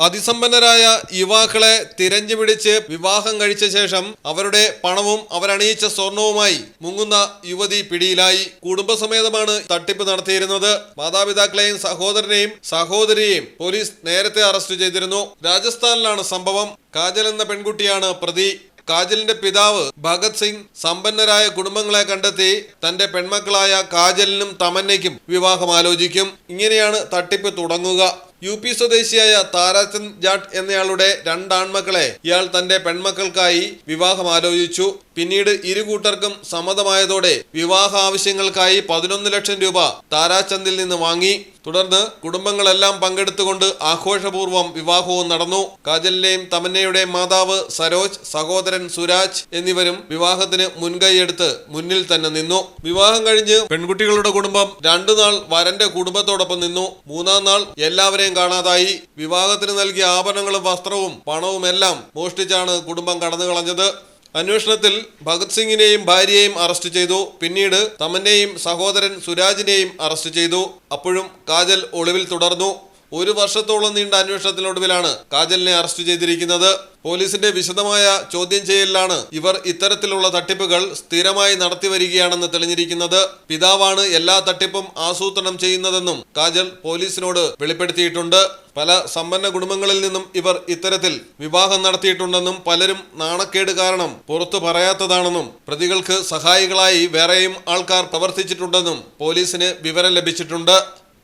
അതിസമ്പന്നരായ യുവാക്കളെ തിരഞ്ഞുപിടിച്ച് വിവാഹം കഴിച്ച ശേഷം അവരുടെ പണവും അവരണിയിച്ച സ്വർണവുമായി മുങ്ങുന്ന യുവതി പിടിയിലായി. കുടുംബസമേതമാണ് തട്ടിപ്പ് നടത്തിയിരുന്നത്. മാതാപിതാക്കളെയും സഹോദരനെയും സഹോദരിയെയും പോലീസ് നേരത്തെ അറസ്റ്റ് ചെയ്തിരുന്നു. രാജസ്ഥാനിലാണ് സംഭവം. കാജൽ എന്ന പെൺകുട്ടിയാണ് പ്രതി. കാജലിന്റെ പിതാവ് ഭഗത് സിംഗ് സമ്പന്നരായ കുടുംബങ്ങളെ കണ്ടെത്തി തന്റെ പെൺമക്കളായ കാജലിനും തമന്നയ്ക്കും വിവാഹം ആലോചിക്കും. ഇങ്ങനെയാണ് തട്ടിപ്പ് തുടങ്ങുക. യു പി സ്വദേശിയായ താരാചന്ദ് ജാട്ട് എന്നയാളുടെ രണ്ടാൺമക്കളെ ഇയാൾ തന്റെ പെൺമക്കൾക്കായി വിവാഹം ആലോചിച്ചു. പിന്നീട് ഇരു കൂട്ടർക്കും സമ്മതമായതോടെ വിവാഹ ആവശ്യങ്ങൾക്കായി പതിനൊന്ന് ലക്ഷം രൂപ താരാചന്ദിൽ നിന്ന് വാങ്ങി. തുടർന്ന് കുടുംബങ്ങളെല്ലാം പങ്കെടുത്തുകൊണ്ട് ആഘോഷപൂർവം വിവാഹവും നടന്നു. കാജലിന്റെയും തമന്നയുടെയും മാതാവ് സരോജ് സഹോദരൻ സുരാജ് എന്നിവരും വിവാഹത്തിന് മുൻകൈയെടുത്ത് മുന്നിൽ തന്നെ നിന്നു. വിവാഹം കഴിഞ്ഞ് പെൺകുട്ടികളുടെ കുടുംബം രണ്ടു നാൾ വരന്റെ കുടുംബത്തോടൊപ്പം നിന്നു. മൂന്നാം നാൾ എല്ലാവരെയും കാണാതായി. വിവാഹത്തിന് നൽകിയ ആഭരണങ്ങളും വസ്ത്രവും പണവുമെല്ലാം മോഷ്ടിച്ചാണ് കുടുംബം കടന്നു കളഞ്ഞത് അന്വേഷണത്തിൽ ഭഗത് സിംഗിനെയും ഭാര്യയെയും അറസ്റ്റ് ചെയ്തു. പിന്നീട് തമന്റെയും സഹോദരൻ സുരാജിനെയും അറസ്റ്റ് ചെയ്തു. അപ്പോഴും കാജൽ ഒളിവിൽ തുടർന്നു. ഒരു വർഷത്തോളം നീണ്ട അന്വേഷണത്തിനൊടുവിലാണ് കാജലിനെ അറസ്റ്റ് ചെയ്തിരിക്കുന്നത്. പോലീസിന്റെ വിശദമായ ചോദ്യം ചെയ്യലിലാണ് ഇവർ ഇത്തരത്തിലുള്ള തട്ടിപ്പുകൾ സ്ഥിരമായി നടത്തി വരികയാണെന്ന് തെളിഞ്ഞിരിക്കുന്നത്. പിതാവാണ് എല്ലാ തട്ടിപ്പും ആസൂത്രണം ചെയ്യുന്നതെന്നും കാജൽ പോലീസിനോട് വെളിപ്പെടുത്തിയിട്ടുണ്ട്. പല സമ്പന്ന കുടുംബങ്ങളിൽ നിന്നും ഇവർ ഇത്തരത്തിൽ വിവാഹം നടത്തിയിട്ടുണ്ടെന്നും പലരും നാണക്കേട് കാരണം പുറത്തു പറയാത്തതാണെന്നും പ്രതികൾക്ക് സഹായികളായി വേറെയും ആൾക്കാർ പ്രവർത്തിച്ചിട്ടുണ്ടെന്നും പോലീസിന് വിവരം ലഭിച്ചിട്ടുണ്ട്.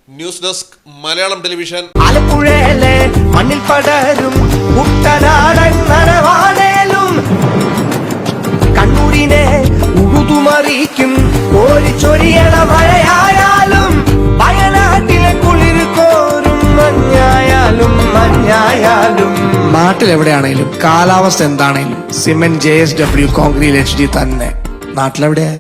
News desk Malayalam television. ആലപ്പുഴയിലെ മണ്ണിൽ പടരും കുട്ടനാടൻ നനവാടേലും കണ്ണൂരിനെ ഉഴുതുമറിയിക്കും കോരിച്ചൊരിയണ മഴയായാലും വയനാട്ടിലെ കുളിർ കോരും മഞ്ഞായാലും മഞ്ഞായാലും. നാട്ടിലെവിടെയാണേലും കാലാവസ്ഥ എന്താണെങ്കിലും cement J S W concrete H D തന്നെ. നാട്ടിലെവിടെയാ?